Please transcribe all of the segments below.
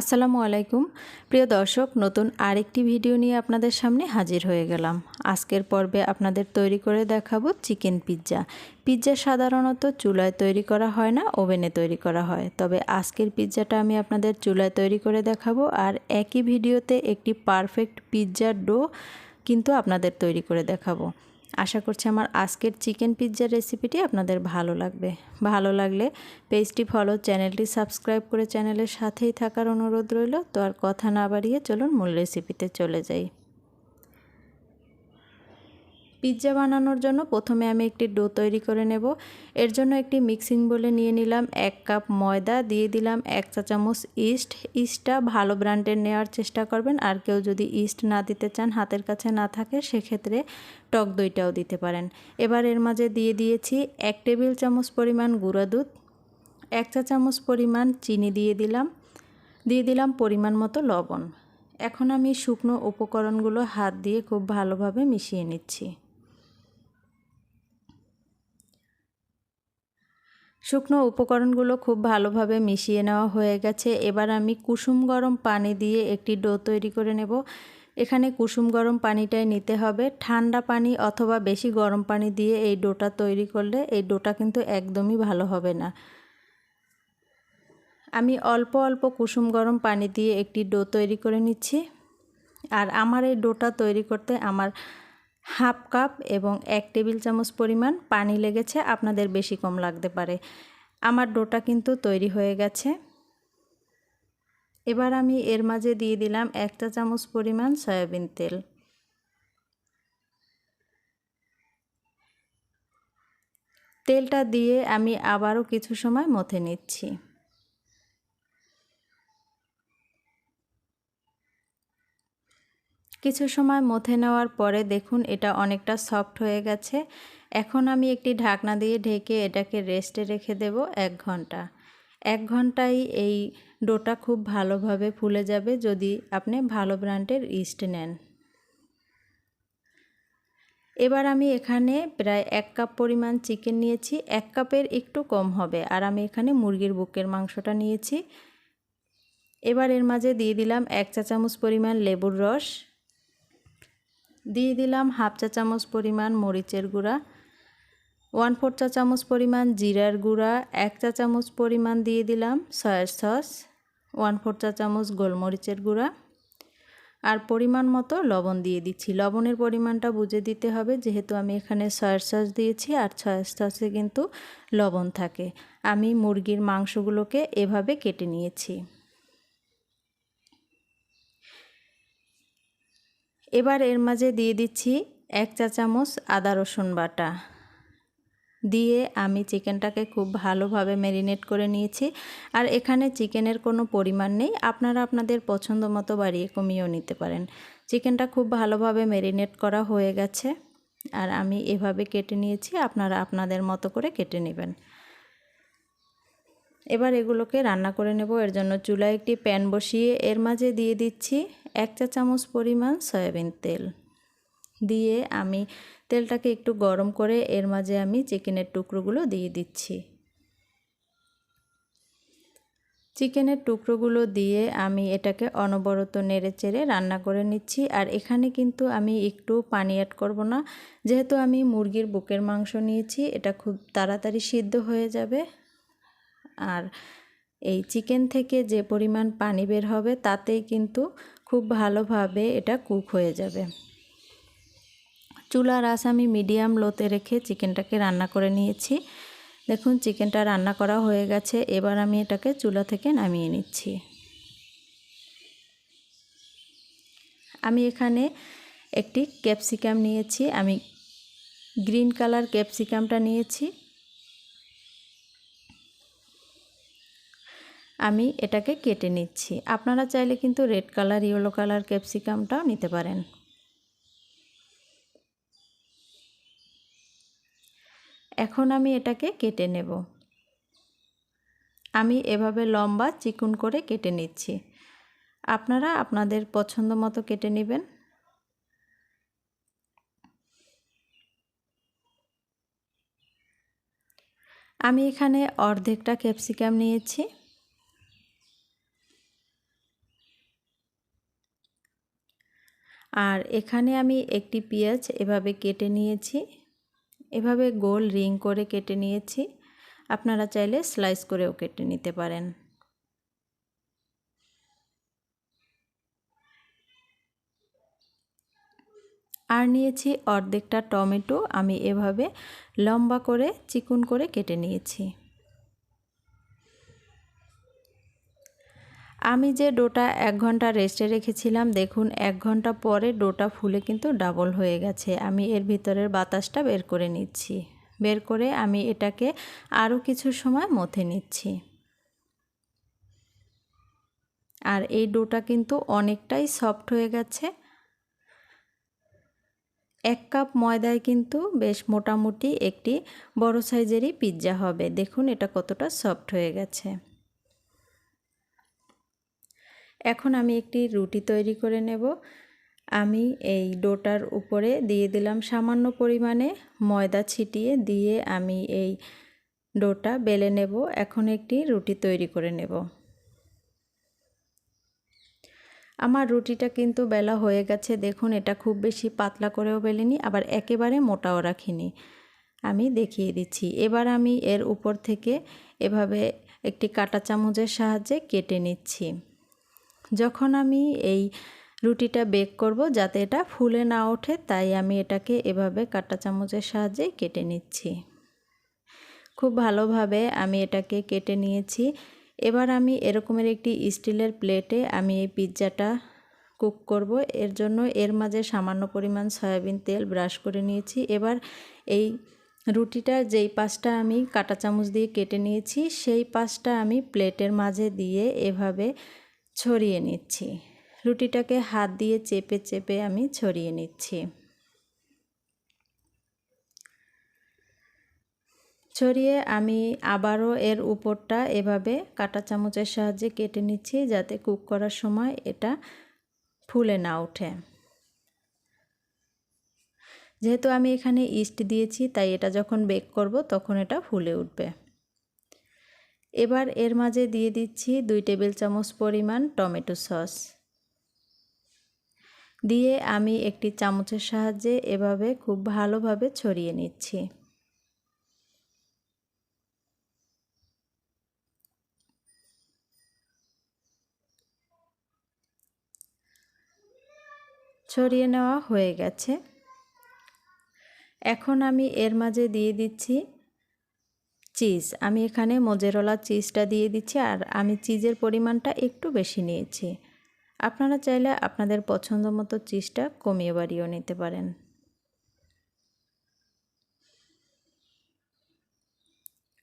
আসসালামু আলাইকুম। প্রিয় দর্শক, নতুন আরেকটি ভিডিও নিয়ে আপনাদের সামনে হাজির হয়ে গেলাম। আজকের পর্বে আপনাদের তৈরি করে দেখাবো চিকেন পিৎজা। পিৎজা সাধারণত চুলায় তৈরি করা হয় না, ওভেনে তৈরি করা হয়। তবে আজকের পিৎজাটা আমি আপনাদের চুলায় তৈরি করে দেখাবো আর একই ভিডিওতে একটি পারফেক্ট পিৎজার ডো কিন্তু আপনাদের তৈরি করে দেখাবো। আশা করছি আমার আজকের চিকেন পিৎজার রেসিপিটি আপনাদের ভালো লাগবে। ভালো লাগলে পেজটি ফলো, চ্যানেলটি সাবস্ক্রাইব করে চ্যানেলের সাথেই থাকার অনুরোধ রইল। তো আর কথা না বাড়িয়ে চলুন মূল রেসিপিতে চলে যাই। পিৎজা বানানোর জন্য প্রথমে আমি একটি ডো তৈরি করে নেব। এর জন্য একটি মিক্সিং বলে নিয়ে নিলাম এক কাপ ময়দা, দিয়ে দিলাম এক চা চামচ ইস্ট। ইস্টটা ভালো ব্র্যান্ডের নেওয়ার চেষ্টা করবেন। আর কেউ যদি ইস্ট না দিতে চান, হাতের কাছে না থাকে, সেক্ষেত্রে টক দইটাও দিতে পারেন। এবার এর মাঝে দিয়ে দিয়েছি এক টেবিল চামচ পরিমাণ গুঁড়া দুধ, এক চা চামচ পরিমাণ চিনি দিয়ে দিলাম দিয়ে দিলাম পরিমাণ মতো লবণ। এখন আমি শুকনো উপকরণগুলো হাত দিয়ে খুব ভালোভাবে মিশিয়ে নিচ্ছি। শুকনো উপকরণগুলো খুব ভালোভাবে মিশিয়ে নেওয়া হয়ে গেছে। এবার আমি কুসুম গরম পানি দিয়ে একটি ডো তৈরি করে নেব। এখানে কুসুম গরম পানিটাই নিতে হবে। ঠান্ডা পানি অথবা বেশি গরম পানি দিয়ে এই ডোটা তৈরি করলে এই ডোটা কিন্তু একদমই ভালো হবে না। আমি অল্প অল্প কুসুম গরম পানি দিয়ে একটি ডো তৈরি করে নিচ্ছি। আর আমার এই ডোটা তৈরি করতে আমার হাফ কাপ এবং এক টেবিল চামচ পরিমাণ পানি লেগেছে, আপনাদের বেশি কম লাগতে পারে। আমার ডোটা কিন্তু তৈরি হয়ে গেছে। এবার আমি এর মাঝে দিয়ে দিলাম এক চা চামচ পরিমাণ সয়াবিন তেল। তেলটা দিয়ে আমি আবারও কিছু সময় মথে নিচ্ছি। কিছু সময় মথে নেওয়ার পরে দেখুন এটা অনেকটা সফট হয়ে গেছে। এখন আমি একটি ঢাকনা দিয়ে ঢেকে এটাকে রেস্টে রেখে দেব এক ঘণ্টা। এক ঘন্টায় এই ডোটা খুব ভালোভাবে ফুলে যাবে যদি আপনি ভালো ব্র্যান্ডের ইস্ট নেন। এবার আমি এখানে প্রায় এক কাপ পরিমাণ চিকেন নিয়েছি। এক কাপের একটু কম হবে আর আমি এখানে মুরগির বুকের মাংসটা নিয়েছি। এবার এর মাঝে দিয়ে দিলাম এক চা চামচ পরিমাণ লেবুর রস। দিয়ে দিলাম হাফ চা চামচ পরিমাণ মরিচের গুঁড়া ওয়ান ফোর চা চামচ পরিমাণ জিরার গুঁড়া, এক চা চামচ পরিমাণ দিয়ে দিলাম সয়া সস ওয়ান ফোর চা চামচ গোলমরিচের গুঁড়া আর পরিমাণ মতো লবণ দিয়ে দিচ্ছি। লবণের পরিমাণটা বুঝে দিতে হবে, যেহেতু আমি এখানে সয়ার সস দিয়েছি আর সয়া সসে কিন্তু লবণ থাকে। আমি মুরগির মাংসগুলোকে এভাবে কেটে নিয়েছি। এবার এর মাঝে দিয়ে দিচ্ছি এক চা চামচ আদা রসুন বাটা। দিয়ে আমি চিকেনটাকে খুব ভালোভাবে ম্যারিনেট করে নিয়েছি। আর এখানে চিকেনের কোনো পরিমাণ নেই। আপনারা আপনাদের পছন্দ মতো বাড়িয়ে কমিয়েও নিতে পারেন। চিকেনটা খুব ভালোভাবে ম্যারিনেট করা হয়ে গেছে। আর আমি এভাবে কেটে নিয়েছি। আপনারা আপনাদের মতো করে কেটে নেবেন। এবার এগুলোকে রান্না করে নেব। এর জন্য চুলায় একটি প্যান বসিয়ে এর মাঝে দিয়ে দিচ্ছি এক চা চামচ পরিমাণ সয়াবিন তেল। দিয়ে আমি তেলটাকে একটু গরম করে এর মাঝে আমি চিকেনের টুকরোগুলো দিয়ে দিচ্ছি। চিকেনের টুকরোগুলো দিয়ে আমি এটাকে অনবরত নেড়ে চেড়ে রান্না করে নিচ্ছি। আর এখানে কিন্তু আমি একটু পানি অ্যাড করব না। যেহেতু আমি মুরগির বুকের মাংস নিয়েছি, এটা খুব তাড়াতাড়ি সিদ্ধ হয়ে যাবে। আর এই চিকেন থেকে যে পরিমাণ পানি বের হবে তাতেই কিন্তু খুব ভালোভাবে এটা কুক হয়ে যাবে। চুলার আস আমি মিডিয়াম লোতে রেখে চিকেনটাকে রান্না করে নিয়েছি। দেখুন চিকেনটা রান্না করা হয়ে গেছে, এবার আমি এটাকে চুলা থেকে নামিয়ে নিচ্ছি। আমি এখানে একটি ক্যাপসিকাম নিয়েছি, আমি গ্রিন কালার ক্যাপসিকামটা নিয়েছি। আমি এটাকে কেটে নিচ্ছি। আপনারা চাইলে কিন্তু রেড কালার, ইয়েলো কালার ক্যাপসিকামটাও নিতে পারেন। এখন আমি এটাকে কেটে নেব। আমি এভাবে লম্বা চিকুন করে কেটে নিচ্ছি। আপনারা আপনাদের পছন্দ মতো কেটে নেবেন। আমি এখানে অর্ধেকটা ক্যাপসিকাম নিয়েছি। আর এখানে আমি একটি পেঁয়াজ এভাবে কেটে নিয়েছি। এভাবে গোল রিং করে কেটে নিয়েছি। আপনারা চাইলে স্লাইস করেও কেটে নিতে পারেন। আর নিয়েছি অর্ধেকটা টমেটো। আমি এভাবে লম্বা করে, চিকুন করে কেটে নিয়েছি। আমি যে ডোটা এক ঘণ্টা রেস্টে রেখেছিলাম, দেখুন, এক ঘণ্টা পরে ডোটা ফুলে কিন্তু ডাবল হয়ে গেছে। আমি এর ভিতরের বাতাসটা বের করে নিচ্ছি। বের করে আমি এটাকে আরও কিছু সময় মথে নিচ্ছি। আর এই ডোটা কিন্তু অনেকটাই সফট হয়ে গেছে। এক কাপ ময়দায় কিন্তু বেশ মোটামুটি একটি বড় সাইজেরই পিৎজা হবে। দেখুন, এটা কতটা সফট হয়ে গেছে। এখন আমি একটি রুটি তৈরি করে নেব। আমি এই ডোটার উপরে দিয়ে দিলাম সামান্য পরিমাণে ময়দা ছিটিয়ে দিয়ে আমি এই ডোটা বেলে নেব। এখন একটি রুটি তৈরি করে নেব। আমার রুটিটা কিন্তু বেলা হয়ে গেছে। দেখুন, এটা খুব বেশি পাতলা করেও বেলিনি, আবার একেবারে মোটাও রাখিনি। আমি দেখিয়ে দিচ্ছি। এবার আমি এর উপর থেকে এভাবে একটি কাটা চামচের সাহায্যে কেটে নিচ্ছি। যখন আমি এই রুটিটা বেক করব যাতে এটা ফুলে না ওঠে, তাই আমি এটাকে এভাবে কাটা চামচের সাহায্যে কেটে নিচ্ছি। খুব ভালোভাবে আমি এটাকে কেটে নিয়েছি। এবার আমি এরকমের একটি স্টিলের প্লেটে আমি এই পিৎজাটা কুক করব। এর জন্য এর মাঝে সামান্য পরিমাণ সয়াবিন তেল ব্রাশ করে নিয়েছি। এবার এই রুটিটার যেই পাশটা আমি কাটা চামচ দিয়ে কেটে নিয়েছি, সেই পাশটা আমি প্লেটের মাঝে দিয়ে এভাবে ছড়িয়ে নিচ্ছি। রুটিটাকে হাত দিয়ে চেপে চেপে আমি ছড়িয়ে নিচ্ছি। ছড়িয়ে আমি আবারও এর উপরটা এভাবে কাটা চামচের সাহায্যে কেটে নিচ্ছি যাতে কুক করার সময় এটা ফুলে না ওঠে। যেহেতু আমি এখানে ইস্ট দিয়েছি, তাই এটা যখন বেক করব তখন এটা ফুলে উঠবে। এবার এর মাঝে দিয়ে দিচ্ছি দুই টেবিল চামচ পরিমাণ টমেটো সস। দিয়ে আমি একটি চামচের সাহায্যে এভাবে খুব ভালোভাবে ছড়িয়ে নিচ্ছি। ছড়িয়ে নেওয়া হয়ে গেছে। এখন আমি এর মাঝে দিয়ে দিচ্ছি চিজ আমি এখানে মোজেরোলা চিজটা দিয়ে দিচ্ছি আর আমি চিজের পরিমাণটা একটু বেশি নিয়েছি। আপনারা চাইলে আপনাদের পছন্দ মতো চিজটা কমিয়ে বাড়িয়েও নিতে পারেন।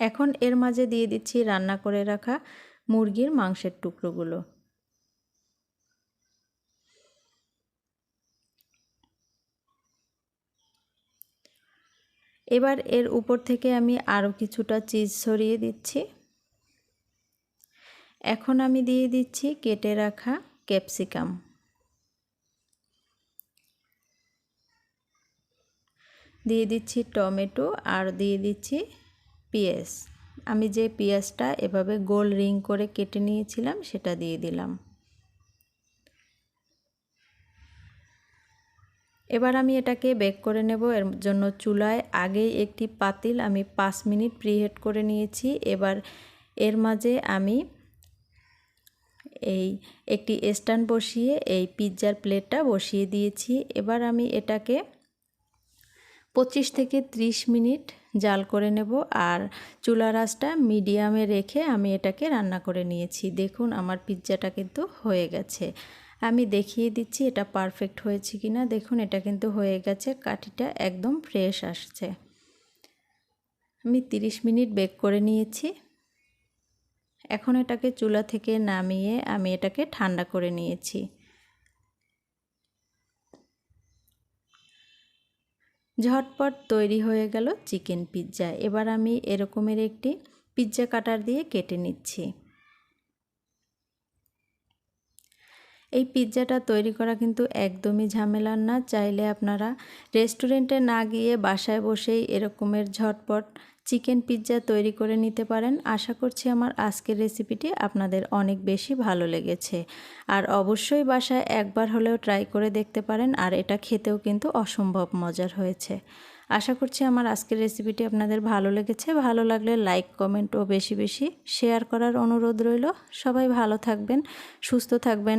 এখন এর মাঝে দিয়ে দিচ্ছি রান্না করে রাখা মুরগির মাংসের টুকরোগুলো। এবার এর উপর থেকে আমি আরও কিছুটা চিজ ছড়িয়ে দিচ্ছি। এখন আমি দিয়ে দিচ্ছি কেটে রাখা ক্যাপসিকাম দিয়ে দিচ্ছি টমেটো আর দিয়ে দিচ্ছি পেঁয়াজ। আমি যে পেঁয়াজটা এভাবে গোল রিং করে কেটে নিয়েছিলাম সেটা দিয়ে দিলাম। এবার আমি এটাকে বেক করে নেব, এর জন্য চুলায় আগেই একটি পাতিল আমি পাঁচ মিনিট প্রিহেট করে নিয়েছি। এবার এর মাঝে আমি এই একটি স্ট্যান্ড বসিয়ে এই পিৎজার প্লেটটা বসিয়ে দিয়েছি। এবার আমি এটাকে পঁচিশ থেকে ৩০ মিনিট জাল করে নেব আর চুলা রাসটা মিডিয়ামে রেখে আমি এটাকে রান্না করে নিয়েছি। দেখুন আমার পিৎজাটা কিন্তু হয়ে গেছে। আমি দেখিয়ে দিচ্ছি এটা পারফেক্ট হয়েছে কি না দেখুন, এটা কিন্তু হয়ে গেছে, কাঠিটা একদম ফ্রেশ আসছে। আমি 30 মিনিট বেক করে নিয়েছি। এখন এটাকে চুলা থেকে নামিয়ে আমি এটাকে ঠান্ডা করে নিয়েছি। ঝটপট তৈরি হয়ে গেল চিকেন পিৎজা। এবার আমি এরকমের একটি পিৎজা কাটার দিয়ে কেটে নিচ্ছি। এই পিৎজাটা তৈরি করা কিন্তু একদমই ঝামেলার না। চাইলে আপনারা রেস্টুরেন্টে না গিয়ে বাসায় বসেই এরকমের ঝটপট চিকেন পিৎজা তৈরি করে নিতে পারেন। আশা করছি আমার আজকের রেসিপিটি আপনাদের অনেক বেশি ভালো লেগেছে। আর অবশ্যই বাসায় একবার হলেও ট্রাই করে দেখতে পারেন, আর এটা খেতেও কিন্তু অসম্ভব মজার হয়েছে। আশা করছি আমার আজকের রেসিপিটি আপনাদের ভালো লেগেছে। ভালো লাগলে লাইক, কমেন্ট ও বেশি বেশি শেয়ার করার অনুরোধ রইল। সবাই ভালো থাকবেন, সুস্থ থাকবেন।